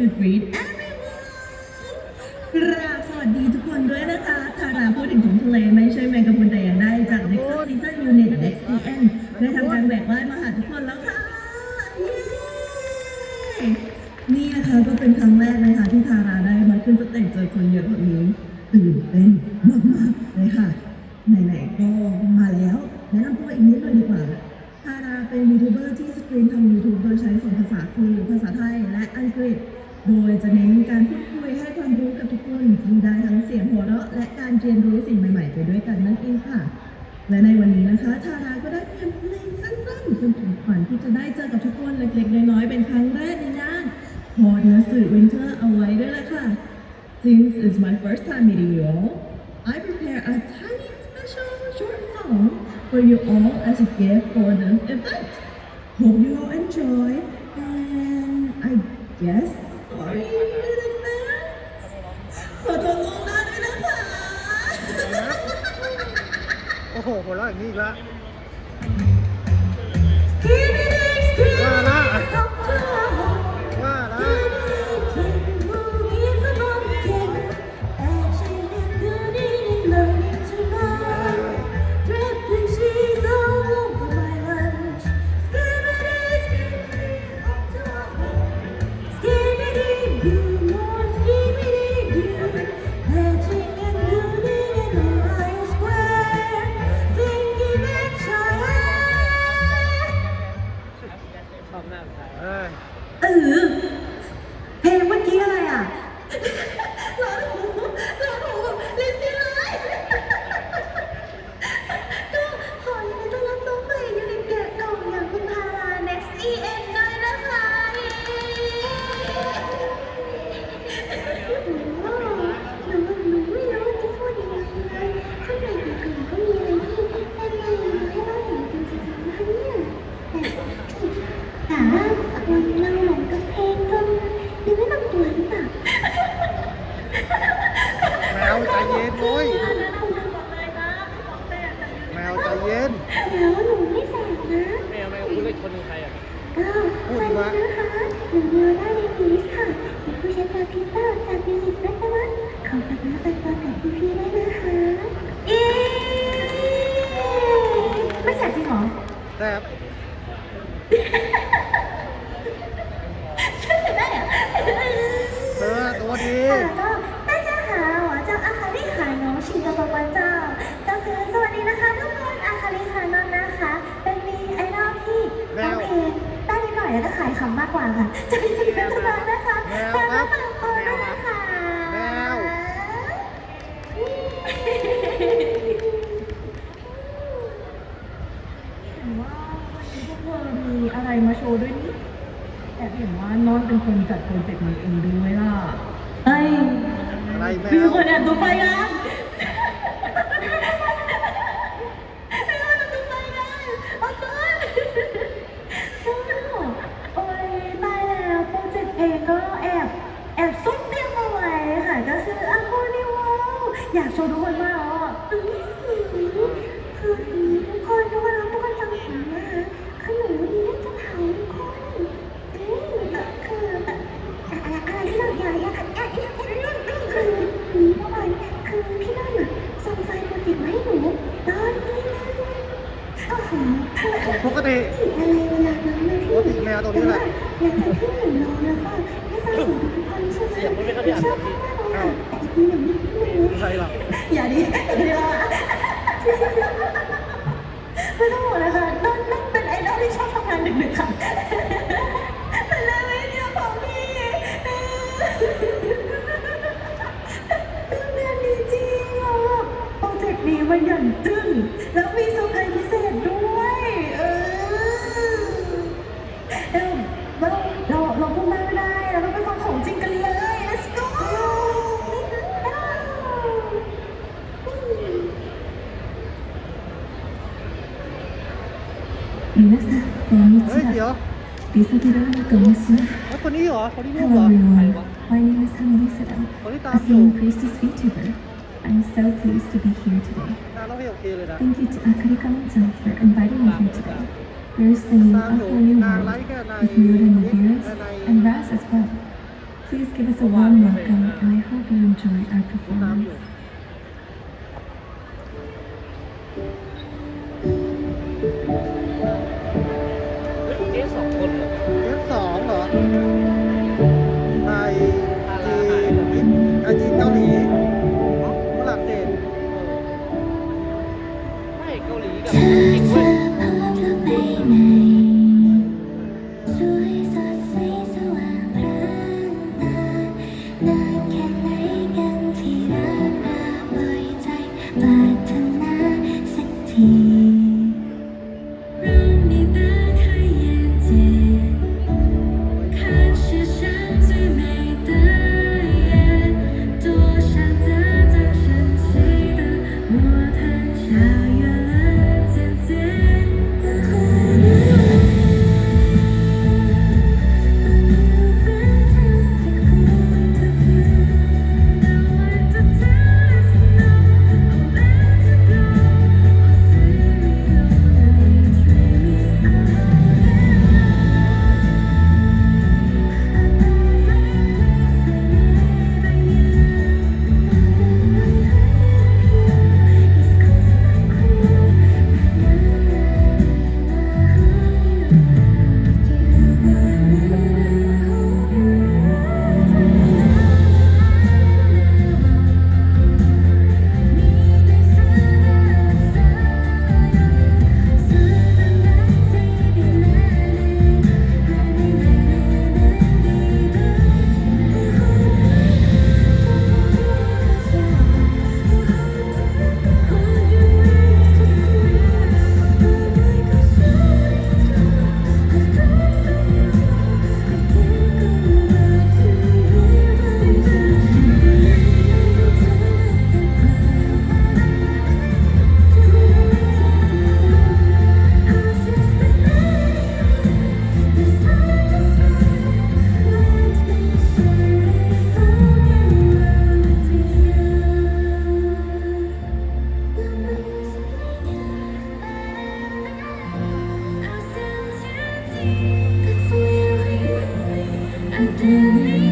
to greet everyone กราบสวัสดีทุกคนด้วยนะคะทาราพูดถึงถุงทะเลไม่ใช่แมงกะพรุนแต่อย่างใดจาก Nexus Season Unit Next DN ได้ทำการแหวกว่ายมาหาทุกคนแล้วค่ะ นี่นะคะก็เป็นครั้งแรกนะคะที่ทาราได้มาขึ้นสเตจเจอคนเยอะแบบนี้ตื่นเต้นมากๆเลยค่ะ ไหนๆก็มาแล้วแนะนำตัวอีกนิดหน่อยดีกว่าทาราเป็นยูทูบเบอร์ที่สตรีมทำยูทูบโดยใช้สองภาษาคือภาษาไทยและอังกฤษ โดยจะเน้นการพูดคุยให้ความรู้กับทุกคนที่ได้ทั้งเสียงหัวเราะและการเรียนรู้สิ่งใหม่ ๆ ไปด้วยกันนั่นเองค่ะ และในวันนี้นะคะทาราก็ได้เตรียมเพลงสั้นๆเป็นของขวัญที่จะได้เจอกับทุกคนเล็กๆ น้อยๆ เป็นครั้งแรกในงานพอเนื้อสื่อวินเทอร์เอาไว้ด้วยละค่ะ Since it's my first time meeting you all, I prepare a tiny special short song for you all as a gift for this event. Hope you all enjoy, and I guess. ขอโทษล่วงหน้าด้วยนะคะโอ้โหหัวเราะอย่างนี้อีกแล้ว Keep it extreme. ว่ นะคะหนูเดียวได้ในพีสค่ะเป็นผู้ใช้การพีเตอร์จากยูนิตรัตวัฒน์ขอฝากเนื้อฝากตัวกับพี่พี่ๆด้วยนะคะเอ๊ไม่แสบจริงเหรอแต่ช่วยได้อะเธอตัวดี อยแล้วก็ขายคำมากกว่าค่ะจะมีผลิตภัณฑ์นะคะตามมาฝากตัวด้วยนะคะแมวเห็นว่าวันนี้พวกเธอมีอะไรมาโชว์ด้วยนี่แต่เห็นว่านอนเป็นคนจัดโปรเจกต์นี้เองด้วยล่ะไอ้ อะไรแม มี ว คนแอบดูไฟนะมีคนแอบดูไฟนะเอาตัวโอ้ยตายแล้วโปรเจกต์เพลงก็แอบแอบซุ่มเตรียมเอาไว้ค่ะ ก็คืออังโกนิวอยากโชว์ทุกคนมากอะคือทุกคนทุกคนทุกคนฟังผมนะคะคือหนูวันนี้จะเผาทุกคนอ้ยคืออะไรอะไรที่เราอยากอยากอยากอยากคือมีเมื่อวานคือพี่น้อยน่ะส่งไฟล์โปรเจกต์มาให้หนูตอนนี้นะโอ้โหปกติอะไรเวลานั้นนะพี่ปกติแมวตัวนี้แหละหลังจากที่หนูร้องแล้วก็ให้ฟังเสียงทุกคนใช่ไหมหนูชอบมากๆเลย ค่ะแต่อีกทีหนึ่งนิดนึงใครหรอกอย่าดิอย่าดิละไม่ต้องห่วงนะคะน้องน้องเป็นไอดอลที่ชอบทำงานดึกๆค่ะ 皆さん、こんにちは。リサ・デロラと申します。Hello everyone, my name is Hannah a VTuber. I'm so pleased to be here today. Thank you to Akarika-chan for inviting me here today. We're singing A Whole New World with Yoda Medeiros and Raz as well. Please give us a warm welcome and I hope you enjoy our performance. For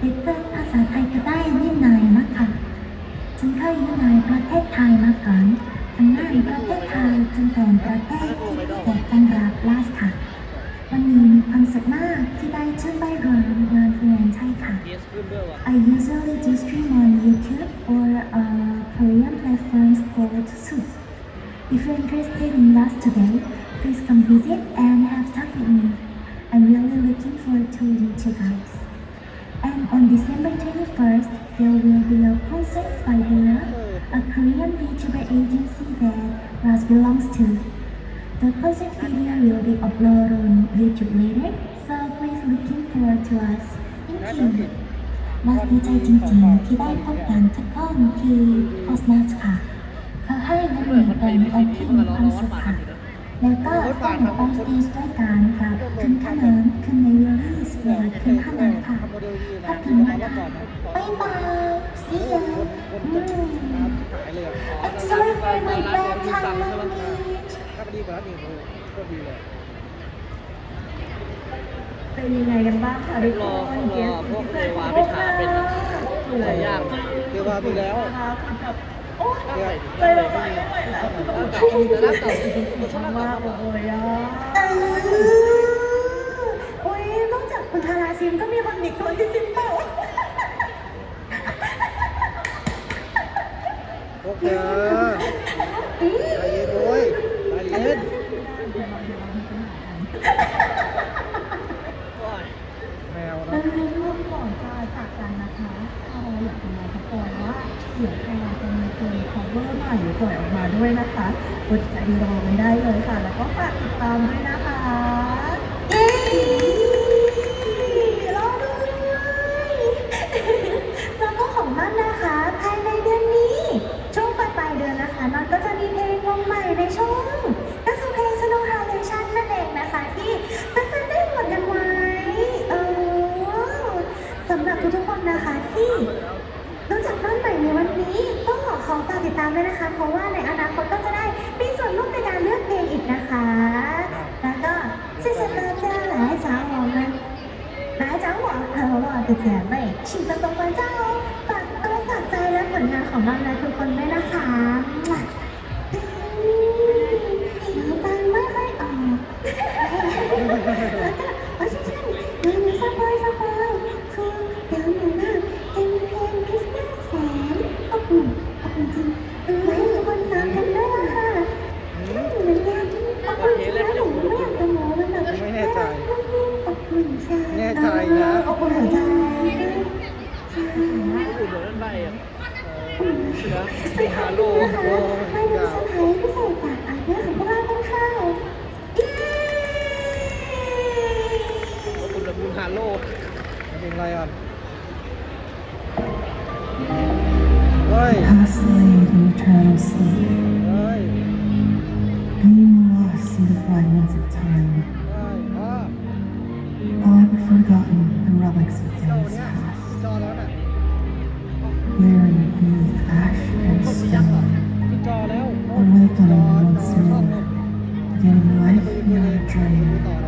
เด็กเปิดภาษาไทยก็ได้นิดหน่อยนะคะฉันเคยอยู่ในประเทศไทยมาก่อนทำงานประเทศไทยจนเป็นประเทศที่พิเศษสำหรับลาสค่ะ วันนี้มีความสุขมากที่ได้ชื่อใบรวมงานที่แลนใช่ค่ะ I usually do stream on YouTube or uh, Korean platforms called Soup. If you're interested in us today, please come visit and have talk with me. I'm really looking forward to meet you guys. A concert by Vera, a Korean VTuber agency that Ras belongs to. The concert video will be uploaded on YouTube later, so please looking forward to us. Thank you. มาดีใจจริงๆที่ได้พบกันทุกคนที่โพสต์นัสค่ะขอ ให้วก็ตัวขค่ะแล้วก็สนุกออนสเตจด้วยกันกับขึ้นขนมขึ้นในวิลลี่สหรือขึ้นขนมค่ะทำโมเดลดีนะขอบคุณนะบ๊ายบาย see you อืมหายเอะ I'm sorry for my bad time language ถ้าดีก็ดีเลยเป็นยังไงกันบ้างคะทุกรคอนรอพวกเทวาพิพิชาเป็นสวยยากเรียกว่ามีแล้ว นะคะคือแบบโอ้ยเก่าใจละลาไม่ไหวแล้วคือแบบเก่าแต่ร่างเก่าจริงๆชอบมากเลยอะโอ้ยนอกจากคุณทาราซิมก็มีคนอีกคนที่ซิมเปิลพวกเธอใจเย็นโว้ยใจเย็นโอ้ยแมวแล้นะวในรูปก่อนจะจากกันนะคะเราอยากจะมาสปอยว่าเดี๋ยวเรา เพลง cover ใหม่ปล่อยออกมาด้วยนะคะอดใจรอกันได้เลยค่ะ แล้วก็ฝากติดตามด้วยนะคะ เพราะว่าในอนาคตก็จะได้มีส่วนร่วมในการเลือกเพลงอีกนะคะ แล้วก็ซึ่งสตาร์เจ้าหลายสาวของมันหลายสาหวังเธอว่าจะไม่ฉีดตรงๆไปเจ้าฝากตัวฝากใจและผลงานของน้องนทุกคนด้วยนะคะ Being lost in the fragments of time. All forgotten relics of days past. Beneath ash and stone. Awakening once more. Getting life beyond a dream.